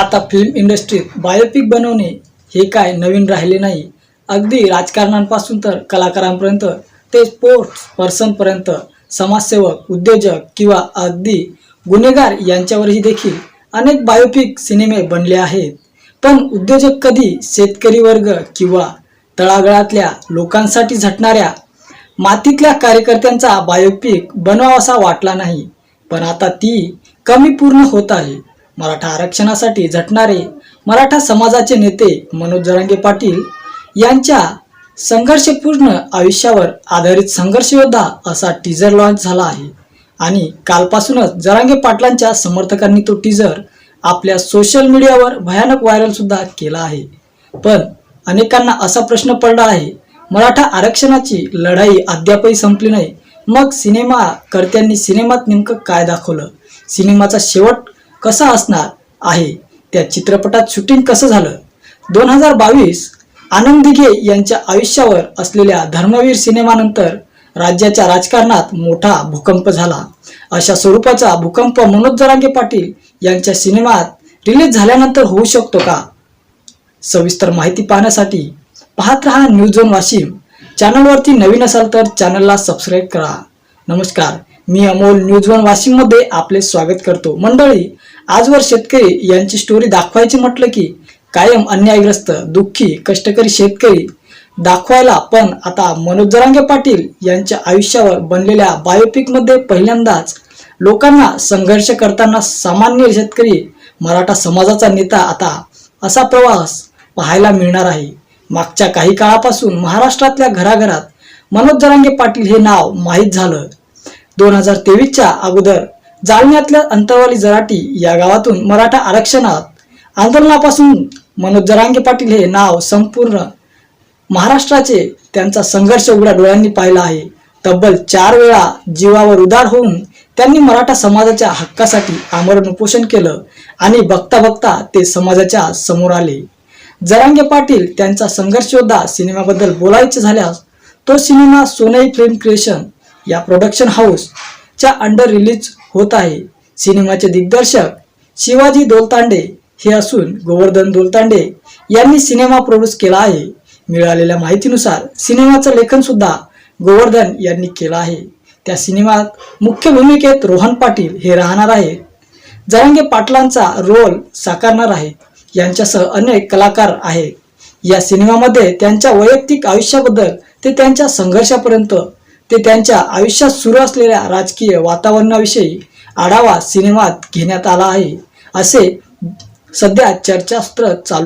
आता फिल्म इंडस्ट्रीत बायोपिक बनवणे हे काय नवीन राहिले नाही. अगदी राजकारणांपासून तर कलाकारांपर्यंत ते स्पोर्ट्स पर्सनपर्यंत समाजसेवक उद्योजक किंवा अगदी गुन्हेगार यांच्यावरही देखील अनेक बायोपिक सिनेमे बनले आहेत. पण उद्योजक कधी शेतकरी वर्ग किंवा तळागळातल्या लोकांसाठी झटणाऱ्या मातीतल्या कार्यकर्त्यांचा बायोपिक बनवावासा वाटला नाही. पण आता ती कमी पूर्ण होत आहे. मराठा आरक्षणासाठी झटणारे मराठा समाजाचे नेते मनोज जरांगे पाटील यांच्या संघर्षपूर्ण आयुष्यावर आधारित संघर्षयोद्धा असा टीजर लॉन्च झाला आहे. आणि कालपासूनच जरांगे पाटलांच्या समर्थकांनी तो टीजर आपल्या सोशल मीडियावर भयानक व्हायरलसुद्धा केला आहे. पण अनेकांना असा प्रश्न पडला आहे मराठा आरक्षणाची लढाई अद्यापही संपली नाही. मग सिनेमा कर्त्यांनी सिनेमात नेमकं काय दाखवलं? सिनेमाचा शेवट कसा असणार आहे? त्या चित्रपटात शूटिंग कसं झालं? दोन हजार बावीस आनंद दिघे यांच्या आयुष्यावर असलेल्या धर्मवीर सिनेमानंतर राज्याच्या राजकारणात मोठा भूकंप झाला. अशा स्वरूपाचा भूकंप मनोज जरांगे पाटील यांच्या सिनेमात रिलीज झाल्यानंतर होऊ शकतो का? सविस्तर माहिती पाहण्यासाठी पाहत रहा न्यूज झोन वाशिम. चॅनलवरती नवीन असाल तर चॅनलला सबस्क्राईब करा. नमस्कार. मी अमोल न्यूज वन वाशिममध्ये आपले स्वागत करतो. मंडळी आजवर शेतकरी यांची स्टोरी दाखवायची म्हटलं की कायम अन्यायग्रस्त दुःखी कष्टकरी शेतकरी. दाखवायला पण आता मनोज जरांगे पाटील यांच्या आयुष्यावर बनलेल्या बायोपिकमध्ये पहिल्यांदाच लोकांना संघर्ष करताना सामान्य शेतकरी मराठा समाजाचा नेता आता असा प्रवास पाहायला मिळणार आहे. मागच्या काही काळापासून महाराष्ट्रातल्या घराघरात मनोज जरांगे पाटील हे नाव माहीत झालं. दोन हजार तेवीसच्या अगोदर जालन्यातल्या अंतरवाली जराटी या गावातून मराठा आरक्षणात आंदोलनापासून मनोज जरांगे पाटील हे नाव संपूर्ण महाराष्ट्राचे त्यांचा संघर्ष उघड्या डोळ्यांनी पाहिला आहे. तब्बल चार वेळा जीवावर उदार होऊन त्यांनी मराठा समाजाच्या हक्कासाठी आमरण उपोषण केलं आणि बघता बघता ते समाजाच्या समोर आले. जरांगे पाटील त्यांचा संघर्ष योद्धा सिनेमाबद्दल बोलायचे झाल्यास तो सिनेमा सोनई फिल्म क्रिएशन या प्रोडक्शन हाऊसच्या अंडर रिलीज होत आहे. सिनेमाचे दिग्दर्शक शिवाजी दोलतांडे हे असून गोवर्धन दोलतांडे यांनी सिनेमा प्रोड्यूस केला आहे. मिळालेल्या माहितीनुसार सिनेमाचं लेखन सुद्धा गोवर्धन यांनी केलं आहे. त्या सिनेमात मुख्य भूमिकेत रोहन पाटील हे राहणार आहेत. जरांगे पाटलांचा रोल साकारणार आहेत. यांच्यासह अनेक कलाकार आहेत. या सिनेमामध्ये त्यांच्या वैयक्तिक आयुष्याबद्दल ते त्यांच्या संघर्षापर्यंत ते त्यांच्या आयुष्यात सुरू असलेल्या राजकीय वातावरणाविषयी आढावा सिनेमात घेण्यात आला आहे असे सध्या चर्चास्त्र चालू